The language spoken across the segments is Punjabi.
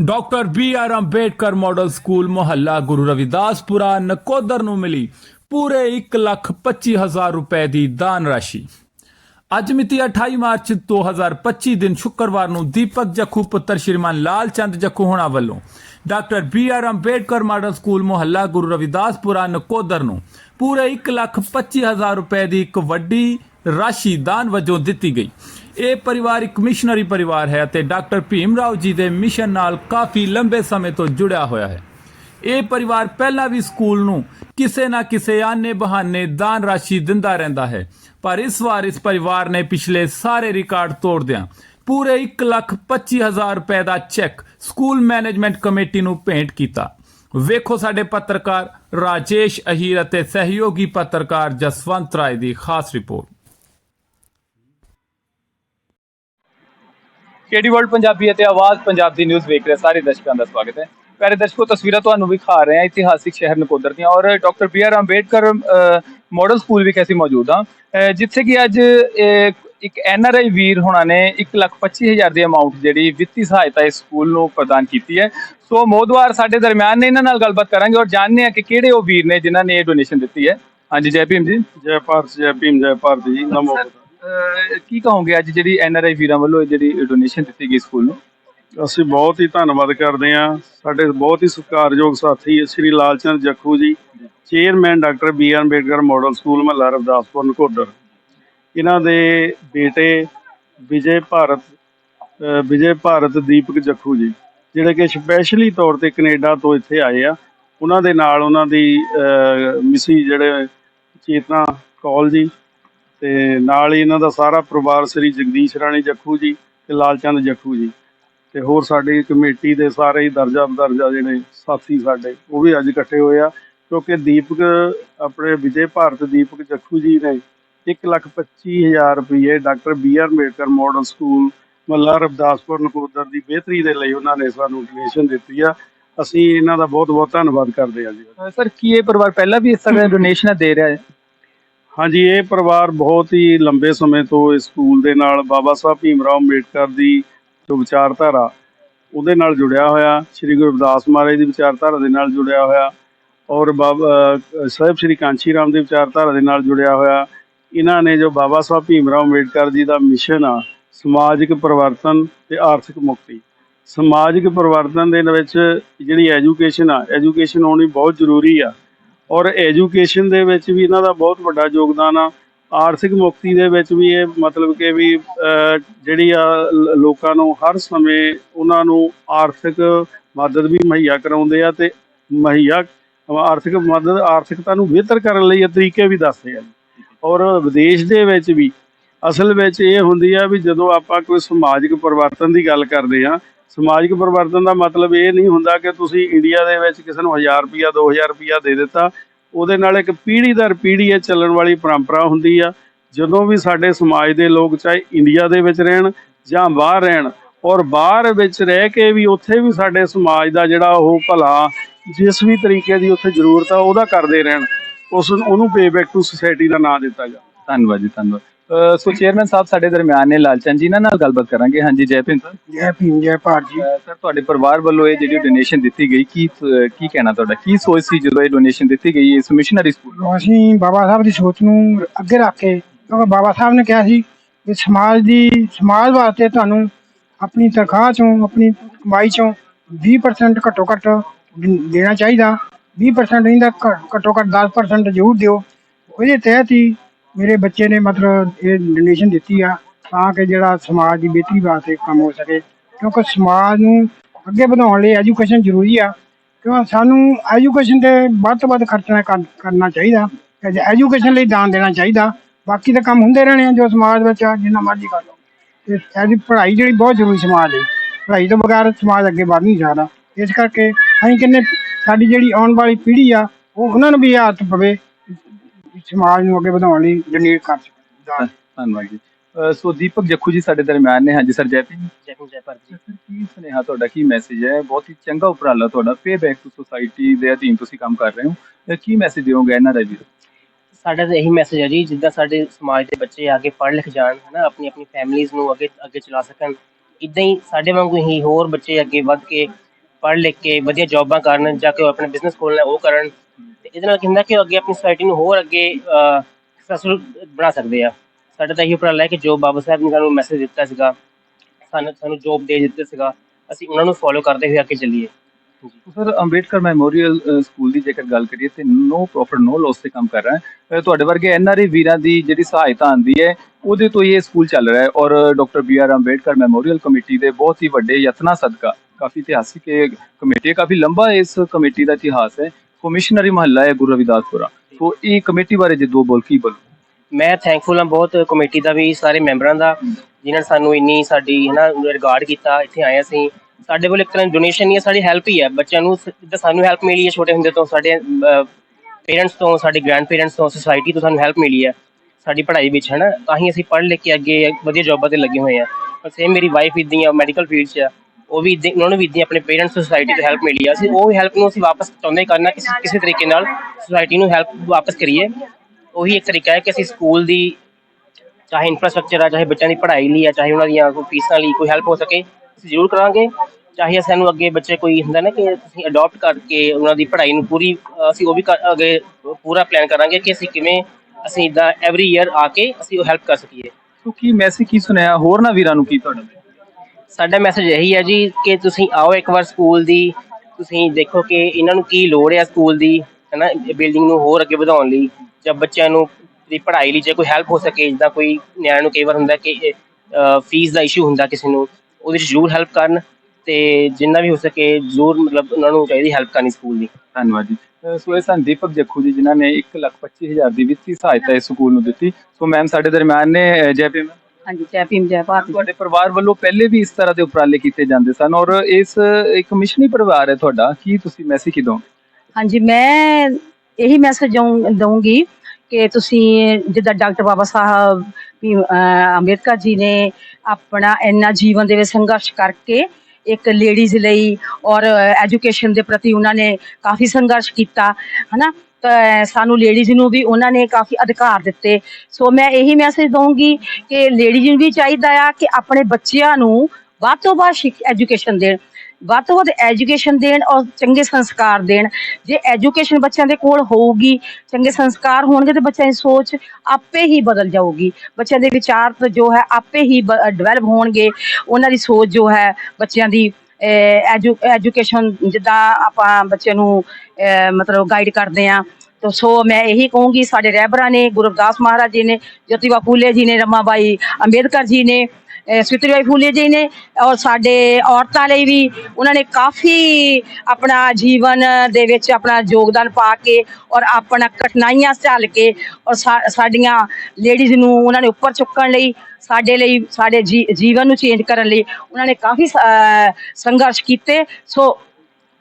Doctor B R Ambedkar model school ਮੁਹੱਲਾ ਗੁਰੂ ਰਵਿਦਾਸਪੁਰਾ ਨਕੋਦਰ ਨੂੰ ਮਿਲੀ ਪੂਰੇ 1 ਲੱਖ 25 ਹਜ਼ਾਰ ਰੁਪਏ ਦੀ ਦਾਨ ਰਾਸ਼ੀ। ਅੱਜ ਮਿਤੀ 28 ਮਾਰਚ 2025 ਦਿਨ ਸ਼ੁੱਕਰਵਾਰ ਨੂੰ ਦੀਪਕ ਜੱਖੂ ਪੁੱਤਰ ਸ਼੍ਰੀਮਾਨ ਲਾਲ ਚੰਦ ਜੱਖੂ ਹੋਣਾ ਵੱਲੋਂ doctor B R Ambedkar model school ਮੁਹੱਲਾ ਗੁਰੂ ਰਵਿਦਾਸਪੁਰਾ ਨਕੋਦਰ ਨੂੰ ਪੂਰੇ 1 ਲੱਖ 25 ਹਜ਼ਾਰ ਰੁਪਏ ਦੀ ਇੱਕ ਵੱਡੀ ਰਾਸ਼ੀ ਦਾਨ ਵਜੋਂ ਦਿੱਤੀ ਗਈ। ਇਹ ਪਰਿਵਾਰ ਇੱਕ ਮਿਸ਼ਨਰੀ ਪਰਿਵਾਰ ਹੈ ਅਤੇ ਡਾਕਟਰ ਭੀਮ ਰਾਓ ਜੀ ਦੇ ਮਿਸ਼ਨ ਨਾਲ ਕਾਫੀ ਲੰਬੇ ਸਮੇਂ ਤੋਂ ਜੁੜਿਆ ਹੋਇਆ ਹੈ। ਇਹ ਪਰਿਵਾਰ ਪਹਿਲਾਂ ਵੀ ਸਕੂਲ ਨੂੰ ਕਿਸੇ ਨਾ ਕਿਸੇ ਆਨੇ ਬਹਾਨੇ ਦਾਨ ਰਾਸ਼ੀ ਦਿੰਦਾ ਰਹਿੰਦਾ ਹੈ। ਪਰ ਇਸ ਵਾਰ ਇਸ ਪਰਿਵਾਰ ਨੇ ਪਿਛਲੇ ਸਾਰੇ ਰਿਕਾਰਡ ਤੋੜਦਿਆਂ ਪੂਰੇ 1 ਲੱਖ 25 ਹਜ਼ਾਰ ਰੁਪਏ ਦਾ ਚੈੱਕ ਸਕੂਲ ਮੈਨੇਜਮੈਂਟ ਕਮੇਟੀ ਨੂੰ ਭੇਂਟ ਕੀਤਾ। ਵੇਖੋ ਸਾਡੇ ਪੱਤਰਕਾਰ ਰਾਜੇਸ਼ ਅਹੀਰ ਅਤੇ ਸਹਿਯੋਗੀ ਪੱਤਰਕਾਰ ਜਸਵੰਤ ਰਾਏ ਦੀ ਖਾਸ ਰਿਪੋਰਟ। ਕੇਡੀ ਵਰਲਡ ਪੰਜਾਬੀ ਅਤੇ ਆਵਾਜ਼ ਪੰਜਾਬ ਦੀ ਨਿਊਜ਼ ਵੇਖ ਰਹੇ ਸਾਰੇ ਦਰਸ਼ਕਾਂ ਦਾ ਸਵਾਗਤ ਹੈ। ਪਿਆਰੇ ਦਰਸ਼ਕੋ ਤਸਵੀਰਾਂ ਤੁਹਾਨੂੰ ਵਿਖਾ ਰਹੇ ਹਾਂ। ਇਤਿਹਾਸਿਕ ਸ਼ਹਿਰ ਨਕੋਦਰ ਦੀਆਂ ਔਰ doctor B R Ambedkar model school ਵਿਖੇ ਅਸੀਂ ਮੌਜੂਦ ਹਾਂ। ਜਿੱਥੇ ਕਿ ਅੱਜ ਇੱਕ ਐਨ ਆਰ ਆਈ ਵੀਰ ਹੋਣਾ ਨੇ 125000 ਦੀ ਅਮਾਉਂਟ ਜਿਹੜੀ ਵਿੱਤੀ ਸਹਾਇਤਾ ਇਸ ਸਕੂਲ ਨੂੰ ਪ੍ਰਦਾਨ ਕੀਤੀ ਹੈ। ਸੋ ਮੋਦਵਾਰ ਸਾਡੇ ਦਰਮਿਆਨ ਨੇ ਇਹਨਾਂ ਨਾਲ ਗੱਲਬਾਤ ਕਰਾਂਗੇ ਔਰ ਜਾਣਦੇ ਹਾਂ ਕਿ ਕਿਹੜੇ ਉਹ ਵੀਰ ਨੇ ਜਿਨ੍ਹਾਂ ਨੇ ਇਹ ਡੋਨੇਸ਼ਨ ਦਿੱਤੀ ਹੈ। ਹਾਂਜੀ ਜੈ ਭੀਮ ਜੀ। ਜੈ ਭਾਰਤ ਜੈ ਭੀਮ ਜੈ ਭਾਰਤ ਜੀ। ਨਮੋ ਕੀ ਕਹੋਗੇ ਅੱਜ ਜਿਹੜੀ ਐਨ ਆਰ ਆਈ ਵੀਰਾਂ ਵੱਲੋਂ ਇਹ ਜਿਹੜੀ ਡੋਨੇਸ਼ਨ ਦਿੱਤੀ ਗਈ ਸਕੂਲ ਨੂੰ? ਅਸੀਂ ਬਹੁਤ ਹੀ ਧੰਨਵਾਦ ਕਰਦੇ ਹਾਂ। ਸਾਡੇ ਬਹੁਤ ਹੀ ਸਤਿਕਾਰਯੋਗ ਸਾਥੀ Shri Lalchand Jakhu ji chairman doctor B R Ambedkar model school ਮਹੱਲਾ ਰਵਦਾਸਪੁਰ ਨਕੋਦਰ। ਇਹਨਾਂ ਦੇ ਬੇਟੇ ਵਿਜੇ ਭਾਰਤ ਵਿਜੇ ਭਾਰਤ ਦੀਪਕ ਜੱਖੂ ਜੀ ਜਿਹੜੇ ਕਿ ਸਪੈਸ਼ਲੀ ਤੌਰ ਤੇ ਕੈਨੇਡਾ ਤੋਂ ਇੱਥੇ ਆਏ ਆ। ਉਹਨਾਂ ਦੇ ਨਾਲ ਉਹਨਾਂ ਦੀ ਅ, ਮਿਸੀ ਜਿਹੜੇ ਚੇਤਨਾ ਕੌਲ ਜੀ ਤੇ ਨਾਲ ਹੀ ਇਹਨਾਂ ਦਾ ਸਾਰਾ ਪਰਿਵਾਰ ਸ੍ਰੀ ਜਗਦੀਸ਼ ਰਾਣੀ ਜੱਖੂ ਜੀ ਤੇ ਲਾਲਚੰਦ ਜੱਖੂ ਜੀ। ਤੇ ਹੋਰ ਸਾਡੀ ਕਮੇਟੀ ਦੇ ਸਾਰੇ ਹੀ ਦਰਜਾ ਬਦਰਜਾ ਜਿਹੜੇ ਸਾਥੀ ਸਾਡੇ, ਉਹ ਵੀ ਅੱਜ ਇਕੱਠੇ ਹੋਏ ਆ। ਕਿਉਂਕਿ ਦੀਪਕ, ਆਪਣੇ ਵਿਜੇ ਭਾਰਤ ਦੀਪਕ ਜੱਖੂ ਜੀ ਨੇ 125000 ਰੁਪਏ doctor B R Ambedkar model school ਮੱਲਾ ਰਵਿਦਾਸਪੁਰ ਨਕੋਦਰ ਦੀ ਬਿਹਤਰੀ ਦੇ ਲਈ ਉਹਨਾਂ ਨੇ ਸਾਨੂੰ ਡੋਨੇਸ਼ਨ ਦਿੱਤੀ ਆ। ਅਸੀਂ ਇਹਨਾਂ ਦਾ ਬਹੁਤ ਬਹੁਤ ਧੰਨਵਾਦ ਕਰਦੇ ਹਾਂ ਜੀ। ਸਰ, ਕੀ ਇਹ ਪਰਿਵਾਰ ਪਹਿਲਾਂ ਵੀ ਇਸ ਤਰ੍ਹਾਂ ਡੋਨੇਸ਼ਨਾਂ ਦੇ ਰਿਹਾ ਹੈ? ਹਾਂਜੀ, ਇਹ ਪਰਿਵਾਰ ਬਹੁਤ ਹੀ ਲੰਬੇ ਸਮੇਂ ਤੋਂ ਇਸ ਸਕੂਲ ਦੇ ਨਾਲ ਬਾਬਾ ਸਾਹਿਬ ਭੀਮ ਰਾਓ ਅੰਬੇਡਕਰ ਦੀ ਜੋ ਵਿਚਾਰਧਾਰਾ ਉਹਦੇ ਨਾਲ ਜੁੜਿਆ ਹੋਇਆ, ਸ੍ਰੀ ਗੁਰੂ ਰਵਿਦਾਸ ਮਹਾਰਾਜ ਦੀ ਵਿਚਾਰਧਾਰਾ ਦੇ ਨਾਲ ਜੁੜਿਆ ਹੋਇਆ ਔਰ ਬਾਬਾ ਸਾਹਿਬ ਸ੍ਰੀ ਕਾਂਚੀ ਰਾਮ ਦੀ ਵਿਚਾਰਧਾਰਾ ਦੇ ਨਾਲ ਜੁੜਿਆ ਹੋਇਆ। ਇਹਨਾਂ ਨੇ ਜੋ ਬਾਬਾ ਸਾਹਿਬ ਭੀਮ ਰਾਓ ਅੰਬੇਡਕਰ ਜੀ ਦਾ ਮਿਸ਼ਨ ਆ, ਸਮਾਜਿਕ ਪਰਿਵਰਤਨ ਤੇ ਆਰਥਿਕ ਮੁਕਤੀ। ਸਮਾਜਿਕ ਪਰਿਵਰਤਨ ਦੇ ਵਿੱਚ ਜਿਹੜੀ ਐਜੂਕੇਸ਼ਨ ਆ ਐਜੂਕੇਸ਼ਨ ਹੋਣੀ ਬਹੁਤ ਜ਼ਰੂਰੀ ਆ। ਔਰ ਐਜੂਕੇਸ਼ਨ ਦੇ ਵਿੱਚ ਵੀ ਇਹਨਾਂ ਦਾ ਬਹੁਤ ਵੱਡਾ ਯੋਗਦਾਨ ਆ। ਆਰਥਿਕ ਮੁਕਤੀ ਦੇ ਵਿੱਚ ਵੀ ਇਹ ਮਤਲਬ ਕਿ ਵੀ ਜਿਹੜੀ ਆ ਲੋਕਾਂ ਨੂੰ ਹਰ ਸਮੇਂ ਉਹਨਾਂ ਨੂੰ ਆਰਥਿਕ ਮਦਦ ਵੀ ਮੁਹੱਈਆ ਕਰਾਉਂਦੇ ਆ ਤੇ ਮੁਹੱਈਆ, ਆਰਥਿਕ ਮਦਦ, ਆਰਥਿਕਤਾ ਨੂੰ ਬਿਹਤਰ ਕਰਨ ਲਈ ਇਹ ਤਰੀਕੇ ਵੀ ਦੱਸਦੇ ਆ। ਔਰ ਵਿਦੇਸ਼ ਦੇ ਵਿੱਚ ਵੀ ਅਸਲ ਵਿੱਚ ਇਹ ਹੁੰਦੀ ਆ ਵੀ ਜਦੋਂ ਆਪਾਂ ਕੋਈ ਸਮਾਜਿਕ ਪਰਿਵਰਤਨ ਦੀ ਗੱਲ ਕਰਦੇ ਆ ਸਮਾਜਿਕ ਪਰਿਵਰਤਨ ਦਾ ਮਤਲਬ ਇਹ ਨਹੀਂ ਹੁੰਦਾ ਕਿ ਤੁਸੀਂ ਇੰਡੀਆ ਦੇ ਵਿੱਚ ਕਿਸੇ ਨੂੰ 1000 ਰੁਪਿਆ 2000 ਰੁਪਿਆ ਦੇ ਦਿੱਤਾ। ਉਹਦੇ ਨਾਲ ਇੱਕ ਪੀੜ੍ਹੀ ਦਰ ਪੀੜ੍ਹੀ ਇਹ ਚੱਲਣ ਵਾਲੀ ਪਰੰਪਰਾ ਹੁੰਦੀ ਆ। ਜਦੋਂ ਵੀ ਸਾਡੇ ਸਮਾਜ ਦੇ ਲੋਕ ਚਾਹੇ ਇੰਡੀਆ ਦੇ ਵਿੱਚ ਰਹਿਣ ਜਾਂ ਬਾਹਰ ਰਹਿਣ ਔਰ ਬਾਹਰ ਵਿੱਚ ਰਹਿ ਕੇ ਵੀ ਉੱਥੇ ਵੀ ਸਾਡੇ ਸਮਾਜ ਦਾ ਜਿਹੜਾ ਉਹ ਭਲਾ ਜਿਸ ਵੀ ਤਰੀਕੇ ਦੀ ਉੱਥੇ ਜ਼ਰੂਰਤ ਆ, ਉਹਦਾ ਕਰਦੇ ਰਹਿਣ। ਉਸ ਨੂੰ, ਉਹਨੂੰ ਪੇ ਬੈਕ ਟੂ ਸੁਸਾਇਟੀ ਦਾ ਨਾਂ ਦਿੱਤਾ ਜਾ ਧੰਨਵਾਦ ਜੀ, ਧੰਨਵਾਦ। ਸੋ ਚੇਅਰਮੈਨ ਸਾਹਿਬ ਸਾਡੇ ਦਰਮਿਆਨ ਨੇ ਲਾਲਚੰਦ ਜੀ ਇਹਨਾਂ ਨਾਲ ਗੱਲਬਾਤ ਕਰਾਂਗੇ। ਹਾਂਜੀ ਜੈ ਭੀਮ ਸਰ। ਜੈ ਭੀਮ ਜੈ ਭਾਰਤ ਜੀ। ਅਹ, ਸਰ ਤੁਹਾਡੇ ਪਰਿਵਾਰ ਵੱਲੋਂ ਇਹ ਜਿਹੜੀ ਡੋਨੇਸ਼ਨ ਦਿੱਤੀ ਗਈ ਕੀ ਕੀ ਕਹਿਣਾ ਤੁਹਾਡਾ? ਕੀ ਸੋਚ ਸੀ ਜਦੋਂ ਇਹ ਡੋਨੇਸ਼ਨ ਦਿੱਤੀ ਗਈ ਇਸ ਮਿਸ਼ਨਰੀ ਸਕੂਲ ਨੂੰ ਅਸੀਂ ਬਾਬਾ ਸਾਹਿਬ ਦੀ ਸੋਚ ਨੂੰ ਅੱਗੇ ਰੱਖ ਕੇ ਕਿਉਂਕਿ ਬਾਬਾ ਸਾਹਿਬ ਨੇ ਕਿਹਾ ਸੀ ਕਿ ਸਮਾਜ ਦੀ ਸਮਾਜ ਵਾਸਤੇ ਤੁਹਾਨੂੰ ਆਪਣੀ ਤਨਖਾਹ ਚੋਂ ਆਪਣੀ ਕਮਾਈ ਚੋਂ 20% ਘੱਟੋ ਘੱਟ ਦੇ- ਦੇਣਾ ਚਾਹੀਦਾ। 20% ਨਹੀਂ ਤਾਂ ਘ- ਘੱਟੋ ਘੱਟ 10% ਜ਼ਰੂਰ ਦਿਓ। ਉਹਦੇ ਤਹਿਤ ਹੀ ਮੇਰੇ ਬੱਚੇ ਨੇ ਮਤਲਬ ਇਹ ਡੋਨੇਸ਼ਨ ਦਿੱਤੀ ਆ ਤਾਂ ਕਿ ਜਿਹੜਾ ਸਮਾਜ ਦੀ ਬਿਹਤਰੀ ਵਾਸਤੇ ਕੰਮ ਹੋ ਸਕੇ। ਕਿਉਂਕਿ ਸਮਾਜ ਨੂੰ ਅੱਗੇ ਵਧਾਉਣ ਲਈ ਐਜੂਕੇਸ਼ਨ ਜ਼ਰੂਰੀ ਆ। ਕਿਉਂ? ਸਾਨੂੰ ਐਜੂਕੇਸ਼ਨ ਤੇ ਵੱਧ ਤੋਂ ਵੱਧ ਖਰਚਣਾ ਕਰਨਾ ਚਾਹੀਦਾ। ਐਜੂਕੇਸ਼ਨ ਲਈ ਦਾਨ ਦੇਣਾ ਚਾਹੀਦਾ। ਬਾਕੀ ਤਾਂ ਕੰਮ ਹੁੰਦੇ ਰਹਿਣੇ ਆ ਜੋ ਸਮਾਜ ਵਿੱਚ ਆ, ਜਿੰਨਾ ਮਰਜ਼ੀ ਕਰ ਲਓ। ਤੇ ਇਹਦੀ ਪੜ੍ਹਾਈ ਜਿਹੜੀ ਬਹੁਤ ਜ਼ਰੂਰੀ ਸਮਾਜ ਲਈ। ਪੜ੍ਹਾਈ ਤੋਂ ਬਗੈਰ ਸਮਾਜ ਅੱਗੇ ਵਧ ਨਹੀਂ ਸਕਦਾ ਇਸ ਕਰਕੇ ਅਸੀਂ ਕਹਿੰਦੇ ਸਾਡੀ ਜਿਹੜੀ ਆਉਣ ਵਾਲੀ ਪੀੜ੍ਹੀ ਆ, ਉਹ ਉਹਨਾਂ ਨੂੰ ਵੀ ਇਹ ਆਦਤ ਪਵੇ ਸਮਾਜ ਨੂੰ ਅੱਗੇ ਵਧਾਉਣ ਲਈ ਡੋਨੇਟ ਕਰ ਸਕਣ ਧੰਨਵਾਦ ਜੀ। ਸੋ ਦੀਪਕ ਜੱਖੂ ਜੀ ਸਾਡੇ ਦਰਮਿਆਨ ਨੇ ਹਾਂਜੀ ਸਰ ਜੈ ਭੀਮ। ਜੈ ਭੀਮ ਜੈ ਭਾਰਤ ਜੀ। ਸਰ ਕੀ ਸੁਨੇਹਾ ਤੁਹਾਡਾ ਕੀ ਮੈਸੇਜ ਹੈ? ਬਹੁਤ ਹੀ ਚੰਗਾ ਉਪਰਾਲਾ ਤੁਹਾਡਾ ਪੇ ਬੈਕ ਟੂ ਸੁਸਾਇਟੀ ਦੇ ਅਧੀਨ ਤੁਸੀਂ ਕੰਮ ਕਰ ਰਹੇ ਹੋ। ਕੀ ਮੈਸੇਜ ਦਿਓਗੇ ਇਹਨਾਂ ਦਾ ਵੀ ਸਾਡਾ ਤਾਂ ਇਹੀ ਮੈਸੇਜ ਹੈ ਜੀ ਜਿੱਦਾਂ ਸਾਡੇ ਸਮਾਜ ਦੇ ਬੱਚੇ ਅੱਗੇ ਪੜ੍ਹ ਲਿਖ ਜਾਣ ਹਨਾ ਆਪਣੀ ਆਪਣੀ ਫੈਮਿਲੀਜ਼ ਨੂੰ ਅੱਗੇ ਅੱਗੇ ਚਲਾ ਸਕਣ। ਇਦਾਂ ਹੀ ਸਾਡੇ ਵਾਂਗੂ ਹੀ ਹੋਰ ਬੱਚੇ ਅੱਗੇ ਵੱਧ ਕੇ ਪੜ੍ਹ ਲਿਖ ਕੇ ਵਧੀਆ ਜੌਬਾਂ ਕਰਨ ਜਾਂ ਕਿ ਉਹ ਆਪਣਾ ਬਿਜ਼ਨਸ ਖੋਲ੍ਹਣਾ ਉਹ ਕਰਨ। ਤੇ ਇਹਦੇ ਨਾਲ ਕੀ ਹੁੰਦਾ ਕਿ ਉਹ ਅੱਗੇ ਆਪਣੀ ਸੋਸਾਇਟੀ ਨੂੰ ਹੋਰ ਅੱਗੇ ਸਕਸੈਸਫੁਲ ਬਣਾ ਸਕਦੇ ਆ। ਸਾਡਾ ਤਾਂ ਇਹੀ ਉਪਰਾਲਾ ਹੈ ਕਿ ਜੋ ਬਾਬਾ ਸਾਹਿਬ ਨੇ ਸਾਨੂੰ ਮੈਸੇਜ ਦਿੱਤਾ ਸੀਗਾ, ਸਾਨੂੰ ਸਾਨੂੰ ਜੋਬ ਦੇ ਦਿੱਤਾ ਸੀਗਾ, ਅਸੀਂ ਉਹਨਾਂ ਨੂੰ ਫੋਲੋ ਕਰਦੇ ਹੋਏ ਅੱਗੇ ਚੱਲੀਏ। ਸਰ, ਅੰਬੇਡਕਰ ਮੈਮੋਰੀਅਲ ਸਕੂਲ ਦੀ ਜੇਕਰ ਗੱਲ ਕਰੀਏ ਤੇ ਨੋ ਪ੍ਰੋਫਿਟ ਨੋ ਲਾਸ ਤੇ ਕੰਮ ਕਰ ਰਿਹਾ ਹੈ। ਤੁਹਾਡੇ ਵਰਗੇ ਐਨਆਰਆਈ ਵੀਰਾਂ ਦੀ ਜਿਹੜੀ ਸਹਾਇਤਾ ਆਂਦੀ ਹੈ, ਉਹਦੇ ਤੋਂ ਹੀ ਇਹ ਸਕੂਲ ਚੱਲ ਰਿਹਾ ਹੈ ਔਰ doctor B R Ambedkar memorial committee ਦੇ ਬਹੁਤ ਹੀ ਵੱਡੇ ਯਤਨਾਂ ਸਦਕਾ, ਕਾਫੀ ਇਤਿਹਾਸਿਕ ਕਮੇਟੀ ਹੈ, ਕਾਫੀ ਲੰਬਾ ਇਸ ਕਮੇਟੀ ਦਾ ਇਤਿਹਾਸ ਹੈ। ਕਮਿਸ਼ਨਰੀ ਮਹੱਲਾ ਹੈ ਗੁਰੂ ਰਵਿਦਾਸਪੁਰਾ ਸੋ ਇਹ ਕਮੇਟੀ ਬਾਰੇ ਜੇ ਦੋ ਬੋਲ ਕੀ ਬੋਲ? ਮੈਂ ਥੈਂਕਫੁਲ ਹਾਂ, ਬਹੁਤ ਕਮੇਟੀ ਦਾ ਵੀ ਸਾਰੇ ਮੈਂਬਰਾਂ ਦਾ, ਜਿਨ੍ਹਾਂ ਨੇ ਸਾਨੂੰ ਇੰਨੀ ਸਾਡੀ ਹੈ ਨਾ ਰਿਗਾਰਡ ਕੀਤਾ, ਇੱਥੇ ਆਏ ਅਸੀਂ। ਸਾਡੇ ਕੋਲ ਇੱਕ ਤਰ੍ਹਾਂ ਡੋਨੇਸ਼ਨ ਨਹੀਂ ਹੈ, ਸਾਡੀ ਹੈਲਪ ਹੀ ਹੈ। ਬੱਚਿਆਂ ਨੂੰ ਜਿੱਦਾਂ ਸਾਨੂੰ ਹੈਲਪ ਮਿਲੀ ਹੈ ਛੋਟੇ ਹੁੰਦੇ ਤੋਂ, ਸਾਡੇ ਪੇਰੈਂਟਸ ਤੋਂ, ਸਾਡੇ ਗ੍ਰੈਂਡ ਪੇਰੈਂਟਸ ਤੋਂ ਸੋਸਾਇਟੀ ਤੋਂ ਸਾਨੂੰ ਹੈਲਪ ਮਿਲੀ ਹੈ ਸਾਡੀ ਪੜ੍ਹਾਈ ਵਿੱਚ ਹੈ ਨਾ ਤਾਂ ਹੀ ਅਸੀਂ ਪੜ੍ਹ ਲਿਖ ਕੇ ਅੱਗੇ ਵਧੀਆ ਜੌਬਾਂ ਤੇ ਲੱਗੇ ਹੋਏ ਆ ਸੇਮ ਮੇਰੀ ਵਾਈਫ ਇਦਾਂ ਹੀ ਆ ਮੈਡੀਕਲ ਫੀਲਡ 'ਚ ਆ। ਉਹ ਵੀ ਇੱਦਾਂ ਉਹਨਾਂ ਨੂੰ ਵੀ ਇੱਦਾਂ ਆਪਣੇ ਪੇਰੈਂਟਸ ਸੋਸਾਇਟੀ ਤੋਂ ਹੈਲਪ ਮਿਲੀ ਆ। ਅਸੀਂ ਉਹ ਹੈਲਪ ਨੂੰ ਅਸੀਂ ਵਾਪਸ ਚਾਹੁੰਦੇ ਕਰਨਾ ਕਿਸੇ ਕਿਸੇ ਤਰੀਕੇ ਨਾਲ ਸੋਸਾਇਟੀ ਨੂੰ ਹੈਲਪ ਵਾਪਸ ਕਰੀਏ। ਉਹੀ ਇੱਕ ਤਰੀਕਾ ਹੈ ਕਿ ਅਸੀਂ ਸਕੂਲ ਦੀ ਚਾਹੇ ਇਨਫਰਾਸਟ੍ਰਕਚਰ ਆ ਚਾਹੇ ਬੱਚਿਆਂ ਦੀ ਪੜ੍ਹਾਈ ਲਈ ਆ ਚਾਹੇ ਉਹਨਾਂ ਦੀਆਂ ਕੋਈ ਫੀਸਾਂ ਲਈ ਕੋਈ ਹੈਲਪ ਹੋ ਸਕੇ ਅਸੀਂ ਜ਼ਰੂਰ ਕਰਾਂਗੇ। ਚਾਹੇ ਸਾਨੂੰ ਅੱਗੇ ਬੱਚੇ ਕੋਈ ਹੁੰਦਾ ਨਾ ਕਿ ਤੁਸੀਂ ਅਡਾਪਟ ਕਰਕੇ ਉਹਨਾਂ ਦੀ ਪੜ੍ਹਾਈ ਨੂੰ ਪੂਰੀ ਅ, ਅਸੀਂ ਉਹ ਵੀ ਕਰ- ਅੱਗੇ ਪੂਰਾ ਪਲਾਨ ਕਰਾਂਗੇ ਕਿ ਅਸੀਂ ਕਿਵੇਂ ਅਸੀਂ ਇਦਾਂ ਐਵਰੀ ਈਅਰ ਆ ਕੇ ਅਸੀਂ ਉਹ ਹੈਲਪ ਕਰ ਸਕੀਏ। ਸੋ ਕੀ ਮੈਸੇਜ ਕੀ ਸੁਣਾਇਆ ਹੋਰ ਨਾ ਵੀਰਾਂ ਨੂੰ ਕੀ ਤੁਹਾਡਾ? ਸਾਡਾ ਮੈਸੇਜ ਇਹੀ ਹੈ ਜੀ ਕਿ ਤੁਸੀਂ ਆਓ ਇੱਕ ਵਾਰ ਸਕੂਲ ਦੀ ਤੁਸੀਂ ਦੇਖੋ ਕਿ ਇਹਨਾਂ ਨੂੰ ਕੀ ਲੋੜ ਹੈ ਸਕੂਲ ਦੀ ਹੈਨਾ ਬਿਲਡਿੰਗ ਨੂੰ ਹੋਰ ਅੱਗੇ ਵਧਾਉਣ ਲਈ ਜਾਂ ਬੱਚਿਆਂ ਨੂੰ ਦੀ ਪੜ੍ਹਾਈ ਲਈ ਜੇ ਕੋਈ ਹੈਲਪ ਹੋ ਸਕੇ ਜਿੱਦਾਂ ਕੋਈ ਨਿਆਣਿਆਂ ਨੂੰ ਕਈ ਵਾਰ ਹੁੰਦਾ ਕਿ ਫੀਸ ਦਾ ਇਸ਼ੂ ਹੁੰਦਾ ਕਿਸੇ ਨੂੰ ਉਹਦੇ 'ਚ ਜ਼ਰੂਰ ਹੈਲਪ ਕਰਨ ਤੇ ਜਿੰਨਾ ਵੀ ਹੋ ਸਕੇ ਜ਼ਰੂਰ ਮਤਲਬ ਉਹਨਾਂ ਨੂੰ ਚਾਹੀਦੀ ਹੈਲਪ ਕਰਨੀ ਸਕੂਲ ਦੀ। ਧੰਨਵਾਦ ਜੀ। ਸੋ ਇਹ ਸਨ ਦੀਪਕ ਜੱਖੂ ਜੀ ਜਿਨ੍ਹਾਂ ਨੇ 125000 ਦੀ ਵਿੱਤੀ ਸਹਾਇਤਾ ਇਸ ਸਕੂਲ ਨੂੰ ਦਿੱਤੀ। ਸੋ ਮੈਮ ਸਾਡੇ ਦਰਮਿਆਨ ਨੇ ਅ, ਜੈ ਹਾਂਜੀ ਜੈ ਭੀਮ ਜੈ ਭਾਰਤ। ਤੁਹਾਡੇ ਪਰਿਵਾਰ ਵੱਲੋਂ ਪਹਿਲੇ ਵੀ ਇਸ ਤਰ੍ਹਾਂ ਦੇ ਉਪਰਾਲੇ ਕੀਤੇ ਜਾਂਦੇ ਸਨ ਔਰ ਇਸ ਇੱਕ ਮਿਸ਼ਨਰੀ ਪਰਿਵਾਰ ਹੈ ਤੁਹਾਡਾ ਕੀ ਤੁਸੀਂ ਮੈਸੇਜ ਕੀ ਦੋ ਹਾਂਜੀ ਮੈਂ ਇਹੀ ਮੈਸੇਜ ਦਊਂਗੀ ਕਿ ਤੁਸੀਂ ਜਿੱਦਾਂ ਡਾਕਟਰ ਬਾਬਾ ਸਾਹਿਬ ਅੰਬੇਦਕਰ ਜੀ ਨੇ ਆਪਣਾ ਇੰਨਾ ਜੀਵਨ ਦੇ ਵਿੱਚ ਸੰਘਰਸ਼ ਕਰਕੇ ਇੱਕ ਲੇਡੀਜ਼ ਲਈ ਔਰ ਐਜੂਕੇਸ਼ਨ ਦੇ ਪ੍ਰਤੀ ਉਹਨਾਂ ਨੇ ਕਾਫੀ ਸੰਘਰਸ਼ ਕੀਤਾ ਹਨਾ? ਸਾਨੂੰ ਲੇਡੀਜ਼ ਨੂੰ ਵੀ ਉਹਨਾਂ ਨੇ ਕਾਫੀ ਅਧਿਕਾਰ ਦਿੱਤੇ। ਸੋ ਮੈਂ ਇਹੀ ਮੈਸੇਜ ਦਊਂਗੀ ਕਿ ਲੇਡੀਜ਼ ਨੂੰ ਵੀ ਚਾਹੀਦਾ ਆ ਕਿ ਆਪਣੇ ਬੱਚਿਆਂ ਨੂੰ ਵੱਧ ਤੋਂ ਵੱਧ ਐਜੂਕੇਸ਼ਨ ਦੇਣ, ਵੱਧ ਤੋਂ ਵੱਧ ਐਜੂਕੇਸ਼ਨ ਦੇਣ ਔਰ ਚੰਗੇ ਸੰਸਕਾਰ ਦੇਣ। ਜੇ ਐਜੂਕੇਸ਼ਨ ਬੱਚਿਆਂ ਦੇ ਕੋਲ ਹੋਊਗੀ, ਚੰਗੇ ਸੰਸਕਾਰ ਹੋਣਗੇ ਤੇ ਬੱਚਿਆਂ ਦੀ ਸੋਚ ਆਪੇ ਹੀ ਬਦਲ ਜਾਊਗੀ। ਬੱਚਿਆਂ ਦੇ ਵਿਚਾਰ ਜੋ ਹੈ ਆਪੇ ਹੀ ਡਿਵੈਲਪ ਹੋਣਗੇ। ਉਹਨਾਂ ਦੀ ਸੋਚ ਜੋ ਹੈ ਬੱਚਿਆਂ ਦੀ ਐਜੂਕੇਸ਼ਨ ਜਿੱਦਾਂ ਆਪਾਂ ਬੱਚਿਆਂ ਨੂੰ ਅਹ, ਮਤਲਬ ਗਾਈਡ ਕਰਦੇ ਆ ਤੋ ਸੋ ਮੈਂ ਇਹੀ ਕਹੂੰਗੀ ਸਾਡੇ ਰਹਿਬਰਾਂ ਨੇ ਗੁਰੂ ਅਰਦਾਸ ਮਹਾਰਾਜ ਜੀ ਨੇ ਜੋਤੀਬਾ ਫੂਲੇ ਜੀ ਨੇ ਰਮਾਬਾਈ ਅੰਬੇਦਕਰ ਜੀ ਨੇ ਅਹ ਸਵਿਤਰੀਬਾਈ ਫੂਲੇ ਜੀ ਨੇ ਔਰ ਸਾਡੇ ਔਰਤਾਂ ਲਈ ਵੀ ਉਹਨਾਂ ਨੇ ਕਾਫੀ ਆਪਣਾ ਜੀਵਨ ਦੇ ਵਿੱਚ ਆਪਣਾ ਯੋਗਦਾਨ ਪਾ ਕੇ ਔਰ ਆਪਣਾ ਕਠਿਨਾਈਆਂ ਝੱਲ ਕੇ ਔਰ ਸਾ- ਸਾਡੀਆਂ ਲੇਡੀਜ਼ ਨੂੰ ਉਹਨਾਂ ਨੇ ਉੱਪਰ ਚੁੱਕਣ ਲਈ, ਸਾਡੇ ਲਈ, ਸਾਡੇ ਜੀ- ਜੀਵਨ ਨੂੰ ਚੇਂਜ ਕਰਨ ਲਈ ਉਹਨਾਂ ਨੇ ਕਾਫੀ ਸੰਘਰਸ਼ ਕੀਤੇ। ਸੋ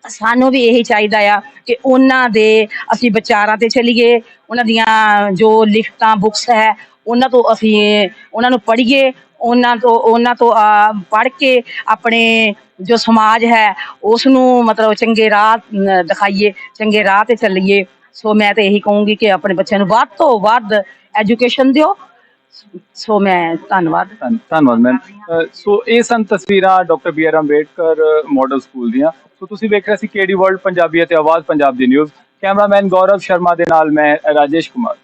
ਸਾਨੂੰ ਵੀ ਇਹੀ ਚਾਹੀਦਾ ਆ ਕਿ ਉਹਨਾਂ ਦੇ ਅਸੀਂ ਵਿਚਾਰਾਂ ਤੇ ਚਲੀਏ, ਉਹਨਾਂ ਦੀਆਂ ਜੋ ਲਿਖਤਾਂ ਬੁੱਕਸ ਹੈ, ਉਹਨਾਂ ਤੋਂ ਅਸੀਂ, ਉਹਨਾਂ ਨੂੰ ਪੜ੍ਹੀਏ। ਉਹਨਾਂ ਤੋਂ ਉਹਨਾਂ ਤੋਂ ਪੜ੍ਹ ਕੇ ਆਪਣੇ ਜੋ ਸਮਾਜ ਹੈ ਉਸ ਨੂੰ ਮਤਲਬ ਚੰਗੇ ਰਾਹ ਦਿਖਾਈਏ, ਚੰਗੇ ਰਾਹ ਤੇ ਚੱਲੀਏ। ਸੋ ਮੈਂ ਤਾਂ ਇਹੀ ਕਹੂੰਗੀ ਕਿ ਆਪਣੇ ਬੱਚਿਆਂ ਨੂੰ ਵੱਧ ਤੋਂ ਵੱਧ ਐਜੂਕੇਸ਼ਨ ਦਿਓ। ਸੋ ਮੈਂ ਧੰਨਵਾਦ। ਧੰਨਵਾਦ ਮੈਮ ਸੋ ਇਹ ਸਨ ਤਸਵੀਰਾਂ doctor B R Ambedkar model school ਦੀਆਂ। ਸੋ ਤੁਸੀਂ ਵੇਖ ਰਹੇ ਸੀ ਕੇਡੀ ਵਰਲਡ ਪੰਜਾਬੀ ਅਤੇ ਆਵਾਜ਼ ਪੰਜਾਬ ਦੀ ਨਿਊਜ਼ ਕੈਮਰਾਮੈਨ ਗੌਰਵ ਸ਼ਰਮਾ ਦੇ ਨਾਲ ਮੈਂ ਰਾਜੇਸ਼ ਕੁਮਾਰ।